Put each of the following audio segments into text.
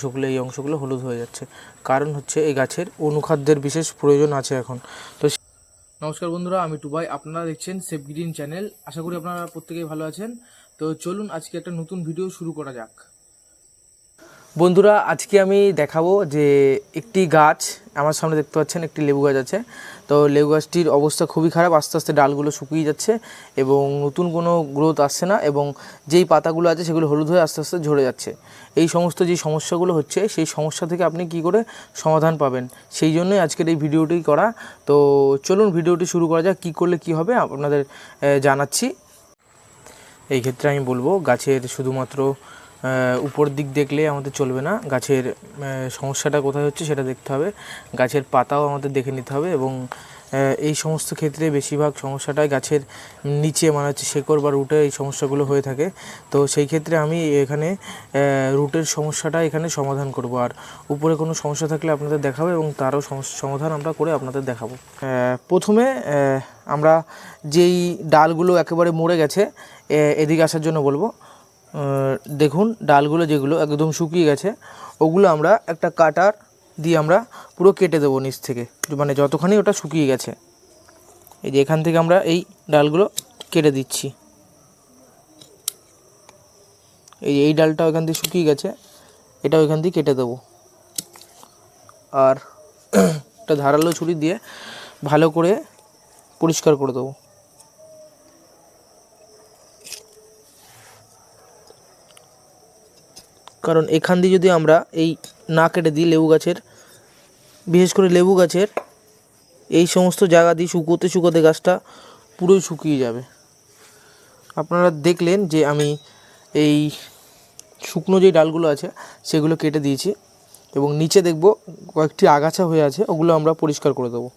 অংশগুলো, এই অংশগুলো হলুদ হয়ে যাচ্ছে। কারণ হচ্ছে এই গাছের অনুখাদ্যের বিশেষ প্রয়োজন আছে এখন। তো নমস্কার বন্ধুরা, আমি টুবাই। আপনারা দেখছেন সেফ গ্রিন চ্যানেল। আশা করি আপনারা প্রত্যেকেই ভালো আছেন। তো চলুন আজকে একটা নতুন ভিডিও শুরু করা যাক। বন্ধুরা, আজকে আমি দেখাবো যে একটি গাছ, আমার সামনে দেখতে পাচ্ছেন একটি লেবু গাছ আছে। তো লেবু গাছটির অবস্থা খুবই খারাপ, আস্তে আস্তে ডালগুলো শুকিয়ে যাচ্ছে এবং নতুন কোনো গ্রোথ আসছে না এবং যেই পাতাগুলো আছে সেগুলো হলুদ হয়ে আস্তে আস্তে ঝরে যাচ্ছে। এই সমস্ত যে সমস্যাগুলো হচ্ছে, সেই সমস্যা থেকে আপনি কি করে সমাধান পাবেন? সেই জন্যই আজকের এই ভিডিওটি করা। তো চলুন ভিডিওটি শুরু করা যাক, কী করলে কি হবে আপনাদের জানাচ্ছি। এই ক্ষেত্রে আমি বলব, গাছের শুধুমাত্র উপর দিক দেখলে আমাদের চলবে না। গাছের সমস্যাটা কোথায় হচ্ছে সেটা দেখতে হবে। গাছের পাতাও আমাদের দেখে নিতে হবে এবং এই সমস্ত ক্ষেত্রে বেশিরভাগ সমস্যাটাই গাছের নিচে মানে হচ্ছে শেকড় বা রুটে এই সমস্যাগুলো হয়ে থাকে। তো সেই ক্ষেত্রে আমি এখানে রুটের সমস্যাটা এখানে সমাধান করব। আর উপরে কোনো সমস্যা থাকলে আপনাদের দেখাবো এবং তারও সমাধান আমরা করে আপনাদের দেখাবো। প্রথমে আমরা যেই ডালগুলো একেবারে মরে গেছে এদিকে আসার জন্য বলব। দেখুন, ডালগুলো যেগুলো একদম শুকিয়ে গেছে, ওগুলো আমরা একটা কাটার দিয়ে আমরা পুরো কেটে দেবো নিচ থেকে। মানে যতখানি ওটা শুকিয়ে গেছে। এই যে এখান থেকে আমরা এই ডালগুলো কেটে দিচ্ছি। এই এই ডালটা ওখান থেকে শুকিয়ে গেছে এটা ওইখান দিয়ে কেটে দেবো। আর একটা ধারালো ছুরি দিয়ে ভালো করে পরিষ্কার করে দেবো। কারণ এখান দিয়ে যদি আমরা এই না কেটে দিই লেবু গাছের, বিশেষ করে লেবু গাছের, এই সমস্ত জায়গা দিয়ে শুকোতে শুকোতে গাছটা পুরোই শুকিয়ে যাবে। আপনারা দেখলেন যে আমি এই শুকনো যে ডালগুলো আছে, সেগুলো কেটে দিয়েছি এবং নিচে দেখব কয়েকটি আগাছা হয়ে আছে, ওগুলো আমরা পরিষ্কার করে দেবো।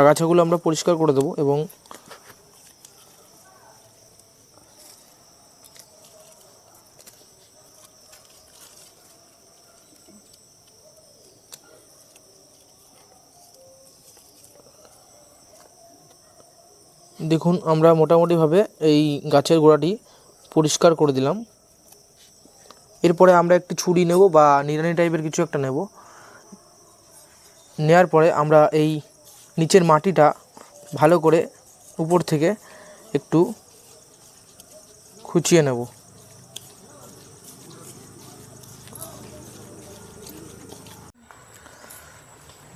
আগাছাগুলো আমরা পরিষ্কার করে দেবো এবং দেখুন, আমরা মোটামুটিভাবে এই গাছের গোড়াটি পরিষ্কার করে দিলাম। এরপরে আমরা একটি ছুরি নেব বা নিড়ানি টাইপের কিছু একটা নেব। নেয়ার পরে আমরা এই নিচের মাটিটা ভালো করে উপর থেকে একটু খুঁচিয়ে নেব।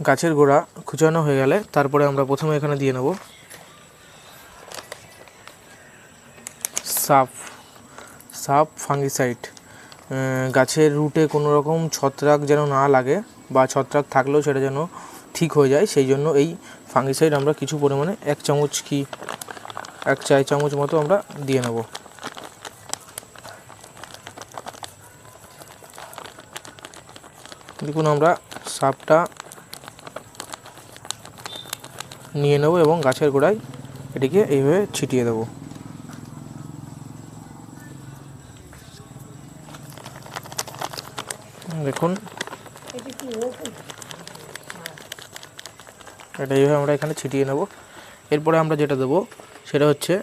গাছের গোড়া খুঁচানো হয়ে গেলে তারপরে আমরা প্রথমে এখানে দিয়ে নেব। সাপ সাপ ফাঙ্গিসাইড গাছের রুটে কোনো রকম ছত্রাক যেন না লাগে বা ছত্রাক থাকলেও সেটা যেন ঠিক হয়ে যায়, সেই জন্য এই ফাঙ্গিসাইড আমরা কিছু পরিমাণে এক চামচ কি, এক চার চামচ মতো আমরা দিয়ে নেব। দেখুন আমরা সাপটা নিয়ে নেব এবং গাছের গোড়ায় এটিকে এইভাবে ছিটিয়ে দেবো। দেখুন। এটা এইভাবে আমরা এখানে ছিটিয়ে নেব। এরপরে আমরা যেটা দেবো, সেটা হচ্ছে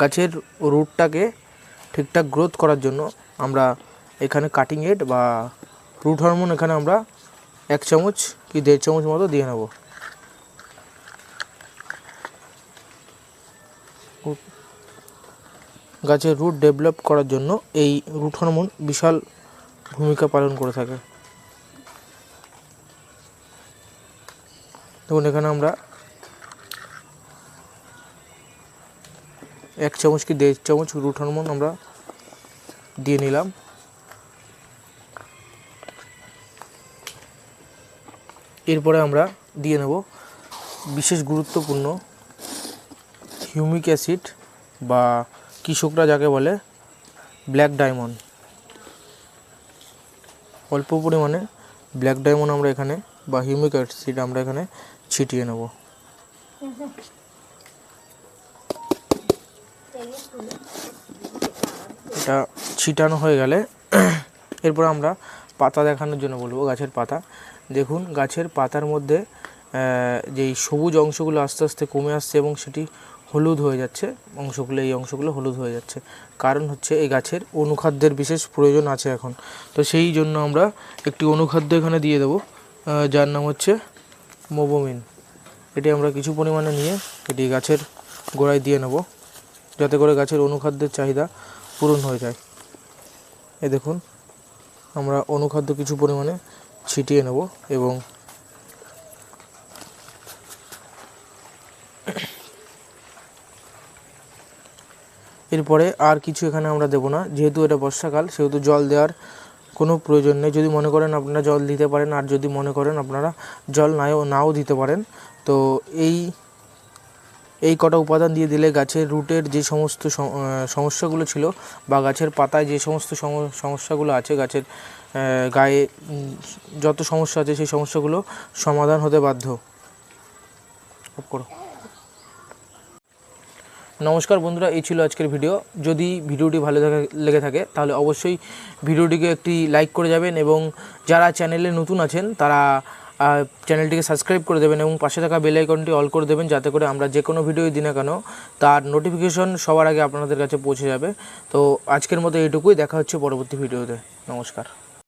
গাছের রুটটাকে ঠিকঠাক গ্রোথ করার জন্য আমরা এখানে কাটিং এড বা রুট হরমোন এখানে আমরা এক চামচ কি দেড় চামচ মতো দিয়ে নেব। গাছের রুট ডেভেলপ করার জন্য এই রুট হরমোন বিশাল ভূমিকা পালন করে থাকে। দেখুন, এখানে আমরা এক চামচ কি দেড় চামচ রুট হরমোন আমরা দিয়ে নিলাম। এরপরে আমরা দিয়ে নেব বিশেষ গুরুত্বপূর্ণ হিউমিক অ্যাসিড বা কৃষকরা যাকে বলে ব্ল্যাক ডায়মন্ড। অল্প পরিমাণে ব্ল্যাক ডায়মন্ড আমরা এখানে বা হিউমিক অ্যাসিড আমরা এখানে ছিটিয়ে নেব। এটা ছিটানো হয়ে গেলে এরপর আমরা পাতা দেখানোর জন্য বলব, গাছের পাতা। দেখুন, গাছের পাতার মধ্যে যেই সবুজ অংশগুলো আস্তে আস্তে কমে আসছে এবং সেটি হলুদ হয়ে যাচ্ছে, অংশগুলো, এই অংশগুলো হলুদ হয়ে যাচ্ছে। কারণ হচ্ছে এই গাছের অনুখাদ্যের বিশেষ প্রয়োজন আছে এখন। তো সেই জন্য আমরা একটি অনুখাদ্য এখানে দিয়ে দেবো যার নাম হচ্ছে মোবোমিন। এটি আমরা কিছু পরিমাণে নিয়ে এটি গাছের গোড়ায় দিয়ে নেব, যাতে করে গাছের অনুখাদ্যের চাহিদা পূরণ হয়ে যায়। এ দেখুন, আমরা অনুখাদ্য কিছু পরিমাণে ছিটিয়ে নেব এবং এরপরে আর কিছু এখানে আমরা দেবো না। যেহেতু এটা বর্ষাকাল, সেহেতু জল দেওয়ার কোনো প্রয়োজন নেই। যদি মনে করেন আপনারা জল দিতে পারেন, আর যদি মনে করেন আপনারা জল নাও নাও দিতে পারেন, তো এই এই কটা উপাদান দিয়ে দিলে গাছের রুটের যে সমস্ত সমস্যাগুলো ছিল বা গাছের পাতায় যে সমস্ত সম- সমস্যাগুলো আছে, গাছের গায়ে যত সমস্যা আছে সেই সমস্যাগুলো সমাধান হতে বাধ্য। করো। নমস্কার বন্ধুরা, এই ছিল আজকের ভিডিও। যদি ভিডিওটি ভালো লেগে থাকে, তাহলে অবশ্যই ভিডিওটিকে একটি লাইক করে যাবেন এবং যারা চ্যানেলে নতুন আছেন, তারা চ্যানেলটিকে সাবস্ক্রাইব করে দেবেন এবং পাশে থাকা বেল আইকনটি অল করে দেবেন যাতে করে আমরা যে কোনো ভিডিও দিই না কেন, তার নোটিফিকেশন সবার আগে আপনাদের কাছে পৌঁছে যাবে। তো আজকের মতো এইটুকুই, দেখা হচ্ছে পরবর্তী ভিডিওতে। নমস্কার।